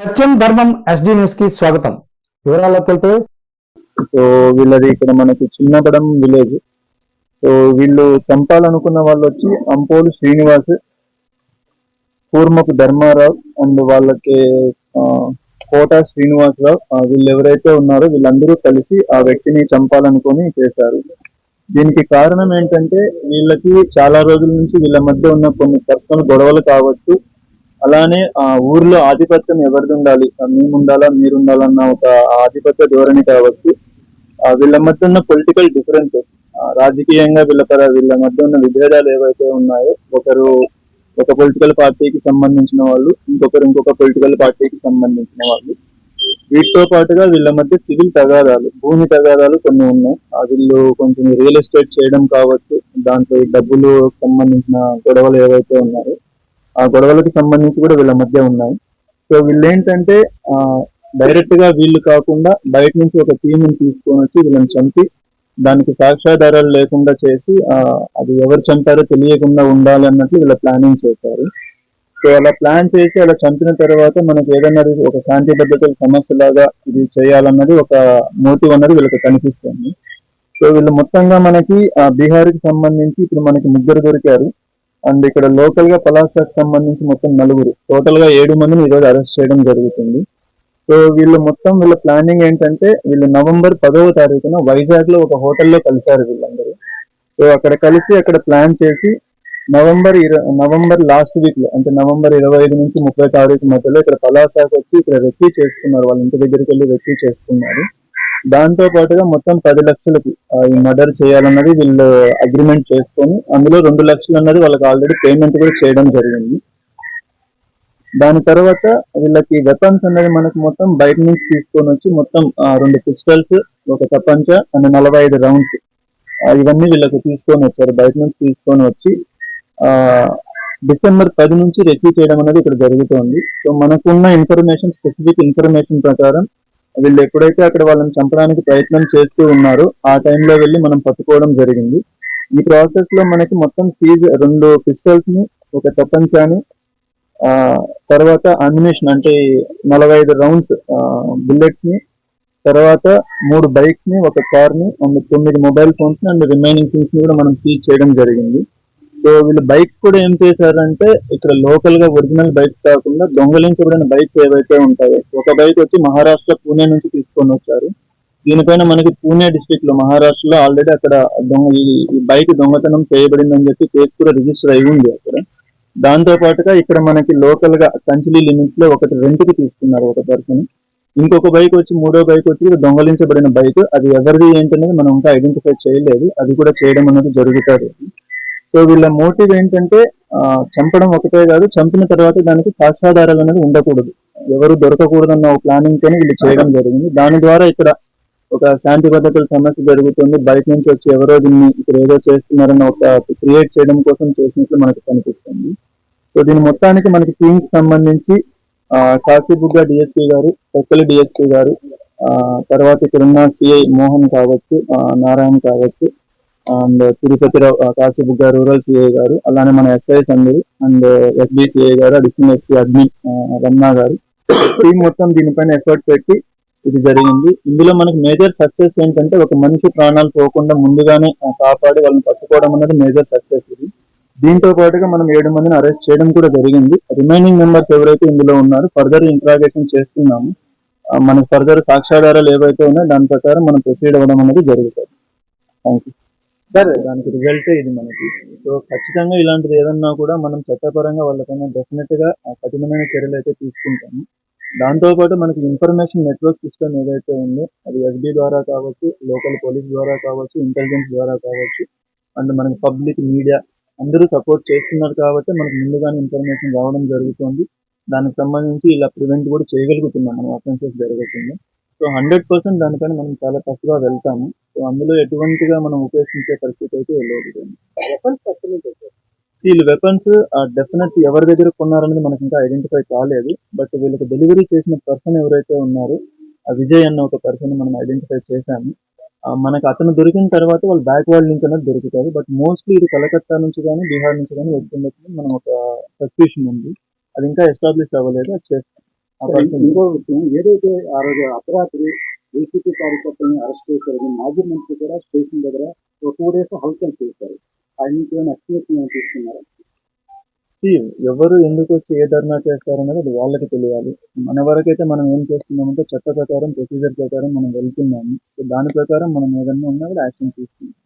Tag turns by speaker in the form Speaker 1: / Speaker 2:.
Speaker 1: సత్యం ధర్మం ఎస్డి న్యూస్కి స్వాగతం. వివరాల్లోకి వెళ్తే
Speaker 2: సో వీళ్ళది ఇక్కడ మనకి చిన్నపడం విలేజ్. సో వీళ్ళు చంపాలనుకున్న వాళ్ళు వచ్చి అంపోలు శ్రీనివాస్ కూర్మపు ధర్మారావు అండ్ వాళ్ళకి కోట శ్రీనివాసరావు వీళ్ళు ఎవరైతే ఉన్నారో వీళ్ళందరూ కలిసి ఆ వ్యక్తిని చంపాలనుకొని చేశారు. దీనికి కారణం ఏంటంటే వీళ్ళకి చాలా రోజుల నుంచి వీళ్ళ మధ్య ఉన్న కొన్ని పర్సనల్ గొడవలు కావచ్చు అలానే ఆ ఊర్లో ఆధిపత్యం ఎవరిది ఉండాలి మేముండాలా మీరుండాలన్న మీరు ఉండాలన్న ఒక ఆధిపత్య ధోరణి కావచ్చు. ఆ, వీళ్ళ మధ్య ఉన్న పొలిటికల్ డిఫరెన్సెస్ రాజకీయంగా వీళ్ళ వీళ్ళ మధ్య ఉన్న విభేదాలు ఏవైతే ఉన్నాయో ఒకరు ఒక పొలిటికల్ పార్టీకి సంబంధించిన వాళ్ళు ఇంకొకరు ఇంకొక పొలిటికల్ పార్టీకి సంబంధించిన వాళ్ళు. వీటితో పాటుగా వీళ్ళ మధ్య సివిల్ తగాదాలు భూమి తగాదాలు కొన్ని ఉన్నాయి. ఆ వీళ్ళు కొంచెం రియల్ ఎస్టేట్ చేయడం కావచ్చు దాంట్లో డబ్బులు సంబంధించిన గొడవలు ఏవైతే ఉన్నాయో గొడవలకు సంబంధించి కూడా వీళ్ళ మధ్య ఉన్నాయి. సో వీళ్ళు ఏంటంటే డైరెక్ట్గా వీళ్ళు కాకుండా బయట నుంచి ఒక టీంని తీసుకొని వచ్చి వీళ్ళని చంపి దానికి సాక్ష్యాధారాలు లేకుండా చేసి అది ఎవరు చంపారో తెలియకుండా ఉండాలి అన్నట్లు వీళ్ళ ప్లానింగ్ చేశారు. సో అలా ప్లాన్ చేసి అలా చంపిన తర్వాత మనకి ఏదన్నా ఒక శాంతి భద్రతల సమస్య లాగా ఇది చేయాలన్నది ఒక మోటివ్ అన్నది వీళ్ళకి కనిపిస్తుంది. సో వీళ్ళు మొత్తంగా మనకి ఆ, బీహార్కి సంబంధించి ఇప్పుడు మనకి ముగ్గురు దొరికారు. అండ్ ఇక్కడ లోకల్గా పలాసాకు సంబంధించి మొత్తం నలుగురు. టోటల్గా ఏడు మందిని ఈ రోజు అరెస్ట్ చేయడం జరుగుతుంది. సో వీళ్ళు మొత్తం వీళ్ళ ప్లానింగ్ ఏంటంటే వీళ్ళు నవంబర్ పదవ తారీఖున వైజాగ్లో ఒక హోటల్లో కలిశారు వీళ్ళందరూ. సో అక్కడ కలిసి అక్కడ ప్లాన్ చేసి నవంబర్ ఇరవై నవంబర్ లాస్ట్ వీక్లో అంటే నవంబర్ ఇరవై ఐదు నుంచి ముప్పై తారీఖు మధ్యలో ఇక్కడ పలాసాకు వచ్చి ఇక్కడ రెక్కీ చేసుకున్నారు. వాళ్ళ ఇంటి దగ్గరికి వెళ్ళి రెక్కీ చేసుకున్నారు. దాంతో పాటుగా మొత్తం పది లక్షలకి ఈ మర్డర్ చేయాలన్నది వీళ్ళు అగ్రిమెంట్ చేసుకొని అందులో రెండు లక్షలు అన్నది వాళ్ళకి ఆల్రెడీ పేమెంట్ కూడా చేయడం జరిగింది. దాని తర్వాత వీళ్ళకి వెపన్స్ అనేది మనకు మొత్తం బయట నుంచి తీసుకొని వచ్చి మొత్తం రెండు పిస్టల్స్ ఒక తపంచ అండ్ నలభై ఐదు రౌండ్స్ ఇవన్నీ వీళ్ళకి తీసుకొని వచ్చారు. బయట నుంచి తీసుకొని వచ్చి ఆ డిసెంబర్ పది నుంచి రెక్యూ చేయడం అనేది ఇక్కడ జరుగుతోంది. సో మనకున్న ఇన్ఫర్మేషన్ స్పెసిఫిక్ ఇన్ఫర్మేషన్ ప్రకారం వీళ్ళు ఎప్పుడైతే అక్కడ వాళ్ళని చంపడానికి ప్రయత్నం చేస్తూ ఉన్నారో ఆ టైంలో వెళ్ళి మనం పట్టుకోవడం జరిగింది. ఈ ప్రాసెస్లో మనకి మొత్తం సీజ్ రెండు పిస్టల్స్ని ఒక తపంచాని ఆ తర్వాత అమ్యునేషన్ అంటే నలభై ఐదు రౌండ్స్ బుల్లెట్స్ని తర్వాత మూడు బైక్స్ని ఒక కార్ని అండ్ తొమ్మిది మొబైల్ ఫోన్స్ని అండ్ రిమైనింగ్ థింగ్స్ని కూడా మనం సీజ్ చేయడం జరిగింది. సో వీళ్ళు బైక్స్ కూడా ఏం చేశారంటే ఇక్కడ లోకల్గా ఒరిజినల్ బైక్స్ కాకుండా దొంగలించబడిన బైక్స్ ఏవైతే ఉంటాయో ఒక బైక్ వచ్చి మహారాష్ట్ర పూణే నుంచి తీసుకొని వచ్చారు. దీనిపైన మనకి పూణే డిస్టిక్లో మహారాష్ట్రలో ఆల్రెడీ అక్కడ దొంగ ఈ- బైక్ దొంగతనం చేయబడిందని చెప్పి కేసు కూడా రిజిస్టర్ అయి ఉంది అక్కడ. దాంతో పాటుగా ఇక్కడ మనకి లోకల్గా కంచిలి లిమిట్స్లో ఒకటి రెంట్కి తీసుకున్నారు ఒక పర్సన్. ఇంకొక బైక్ వచ్చి మూడో బైక్ వచ్చి దొంగలించబడిన బైక్. అది ఎవరిది ఏంటనేది మనం ఇంకా ఐడెంటిఫై చేయలేదు. అది కూడా చేయడం అనేది జరుగుతుంది సో వీళ్ళ మోటివ్ ఏంటంటే చంపడం ఒకటే కాదు చంపిన తర్వాత దానికి సాక్ష్యాధారాలు అనేది ఉండకూడదు. ఎవరు దొరకకూడదన్న ఒక ప్లానింగ్ తోనే వీళ్ళు చేయడం జరిగింది. దాని ద్వారా ఇక్కడ ఒక శాంతి భద్రతల సమస్య జరుగుతుంది. బయట నుంచి వచ్చి ఎవరో దీన్ని ఇక్కడ ఏదో చేస్తున్నారన్న ఒక క్రియేట్ చేయడం కోసం చేసినట్లు మనకు కనిపిస్తుంది. సో దీని మొత్తానికి మనకి టీమ్కి సంబంధించి ఆ, కాశీబుగ్గ డిఎస్పీ గారు టెక్కలి డిఎస్పీ గారు ఆ, తర్వాత ఇక్కడ ఉన్న సిఐ మోహన్ కావచ్చు ఆ, నారాయణ కావచ్చు అండ్ తిరుపతి రావు ఆ, రూరల్ సిఐ గారు అలానే మన ఎస్ఐస్ అందరు అండ్ ఎస్బిసిఏ గారు అడిషనల్ ఎస్పీ అడ్మిన్ రమణ గారు. టీం మొత్తం దీనిపైన ఎఫర్ట్ పెట్టి ఇది జరిగింది. ఇందులో మనకి మేజర్ సక్సెస్ ఏంటంటే ఒక మనిషి ప్రాణాలు పోకుండా ముందుగానే కాపాడి వాళ్ళని పట్టుకోవడం అనేది మేజర్ సక్సెస్ ఇది. దీంతో పాటుగా మనం ఏడు మందిని అరెస్ట్ చేయడం కూడా జరిగింది. రిమైనింగ్ మెంబర్స్ ఎవరైతే ఇందులో ఉన్నారో ఫర్దర్ ఇంట్రాగేషన్ చేస్తున్నాము. మన మనకి ఫర్దర్ సాక్ష్యాధారాలు ఏవైతే ఉన్నాయో దాని ప్రకారం మనం ప్రొసీడ్ అవ్వడం అనేది జరుగుతుంది. థ్యాంక్ యూ సరే దానికి రిజల్ట్ ఇది మనకి. సో ఖచ్చితంగా ఇలాంటిది ఏదన్నా కూడా మనం చట్టపరంగా వాళ్ళకైనా డెఫినెట్గా కఠినమైన చర్యలు అయితే తీసుకుంటాము. దాంతో పాటు మనకి ఇన్ఫర్మేషన్ నెట్వర్క్ సిస్టమ్ ఏదైతే ఉందో అది ఎస్బీ ద్వారా కావచ్చు లోకల్ పోలీస్ ద్వారా కావచ్చు ఇంటెలిజెన్స్ ద్వారా కావచ్చు అండ్ మనకి పబ్లిక్ మీడియా అందరూ సపోర్ట్ చేస్తున్నారు కాబట్టి మనకు ముందుగానే ఇన్ఫర్మేషన్ రావడం జరుగుతుంది. దానికి సంబంధించి ఇలా ప్రివెంట్ కూడా చేయగలుగుతున్నాం మనం అఫెన్సెస్ జరగకుండా. సో హండ్రెడ్ పర్సెంట్ దానిపైన మనం చాలా టఫ్గా వెళ్తాము. అందులో ఎటువంటిగా మనం ఉపయోగించే పరిస్థితి అయితే లేదు. వీళ్ళు వెపన్స్ డెఫినెట్ ఎవరి దగ్గర కొన్నారనేది మనకి ఇంకా ఐడెంటిఫై కాలేదు. బట్ వీళ్ళకి డెలివరీ చేసిన పర్సన్ ఎవరైతే ఉన్నారో ఆ విజయ్ అన్న ఒక పర్సన్ మనం ఐడెంటిఫై చేశాము. మనకు అతను దొరికిన తర్వాత వాళ్ళు బ్యాక్వర్డ్ లింక్ అనేది దొరుకుతుంది. బట్ మోస్ట్లీ ఇది కలకత్తా నుంచి కానీ బీహార్ నుంచి కానీ వస్తుండొచ్చు మనం ఒక సస్పిషన్ ఉంది. అది ఇంకా ఎస్టాబ్లిష్ అవ్వలేదు. అది చేస్తాం.
Speaker 3: ఏదైతే ఆ రోజు అర్ధరాత్రి వైసీపీ కార్యకర్తలను అరెస్ట్ చేశారని మాజీ మంత్రి కూడా స్టేషన్ దగ్గర ఒక టూ డేస్ హల్చల్ చేశారు. ఆయన నుంచి తీసుకున్నారు?
Speaker 2: ఎవరు ఎందుకు వచ్చి ఏ ధర్నా చేస్తారనేది అది వాళ్ళకి తెలియాలి. మన వరకైతే మనం ఏం చేస్తున్నామంటే చట్ట ప్రకారం ప్రొసీజర్ ప్రకారం మనం వెళ్తున్నాము. సో దాని ప్రకారం మనం ఏదన్నా ఉన్నా కూడా యాక్షన్ తీసుకుంటాం.